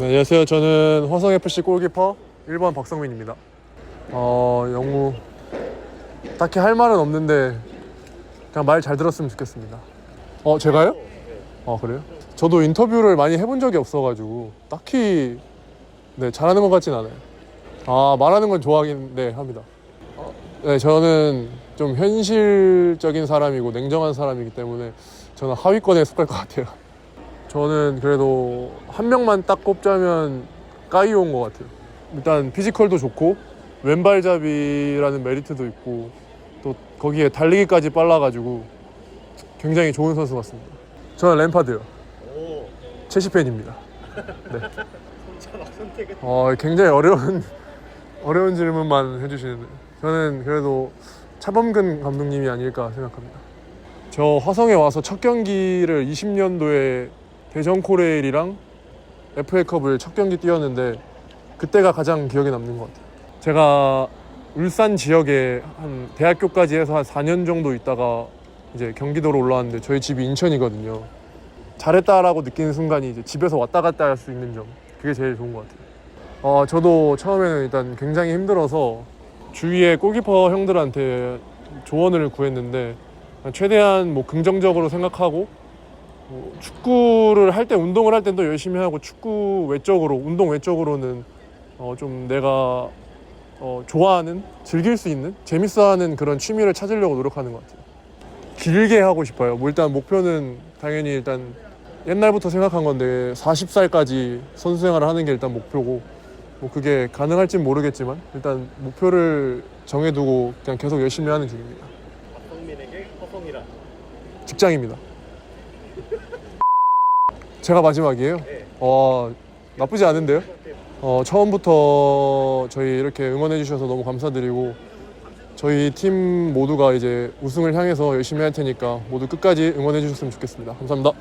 안녕하세요. 저는 화성FC 골키퍼 1번 박성민입니다. 어, 영우 딱히 할 말은 없는데 그냥 말 잘 들었으면 좋겠습니다. 어, 제가요? 어, 그래요? 저도 인터뷰를 많이 해본 적이 없어가지고 딱히 네, 잘하는 것 같진 않아요. 아, 말하는 건 좋아하긴 네, 합니다. 어, 네, 저는 좀 현실적인 사람이고 냉정한 사람이기 때문에 저는 하위권에 속할 것 같아요. 저는 그래도 한 명만 딱 꼽자면 까이오인 것 같아요. 일단 피지컬도 좋고 왼발잡이라는 메리트도 있고 또 거기에 달리기까지 빨라가지고 굉장히 좋은 선수 같습니다. 저는 램파드요. 체시 팬입니다. 네. 어, 굉장히 어려운 어려운 질문만 해주시는데 저는 그래도 차범근 감독님이 아닐까 생각합니다. 저 화성에 와서 첫 경기를 20년도에 대전 코레일이랑 FA컵을 첫 경기 뛰었는데 그때가 가장 기억에 남는 것 같아요. 제가 울산 지역에 한 대학교까지 해서 한 4년 정도 있다가 이제 경기도로 올라왔는데 저희 집이 인천이거든요. 잘했다라고 느끼는 순간이 이제 집에서 왔다 갔다 할 수 있는 점 그게 제일 좋은 것 같아요. 어, 저도 처음에는 일단 굉장히 힘들어서 주위의 골키퍼 형들한테 조언을 구했는데 최대한 뭐 긍정적으로 생각하고 뭐 축구를 할 때 운동을 할 땐 또 열심히 하고 축구 외적으로 운동 외적으로는 어 좀 내가 어 좋아하는 즐길 수 있는 재밌어하는 그런 취미를 찾으려고 노력하는 것 같아요. 길게 하고 싶어요. 뭐 일단 목표는 당연히 일단 옛날부터 생각한 건데 40살까지 선수 생활을 하는 게 일단 목표고 뭐 그게 가능할진 모르겠지만 일단 목표를 정해두고 그냥 계속 열심히 하는 중입니다. 박성민에게 허성이란 직장입니다. 제가 마지막이에요. 어, 나쁘지 않은데요. 어, 처음부터 저희 이렇게 응원해 주셔서 너무 감사드리고 저희 팀 모두가 이제 우승을 향해서 열심히 할 테니까 모두 끝까지 응원해 주셨으면 좋겠습니다. 감사합니다.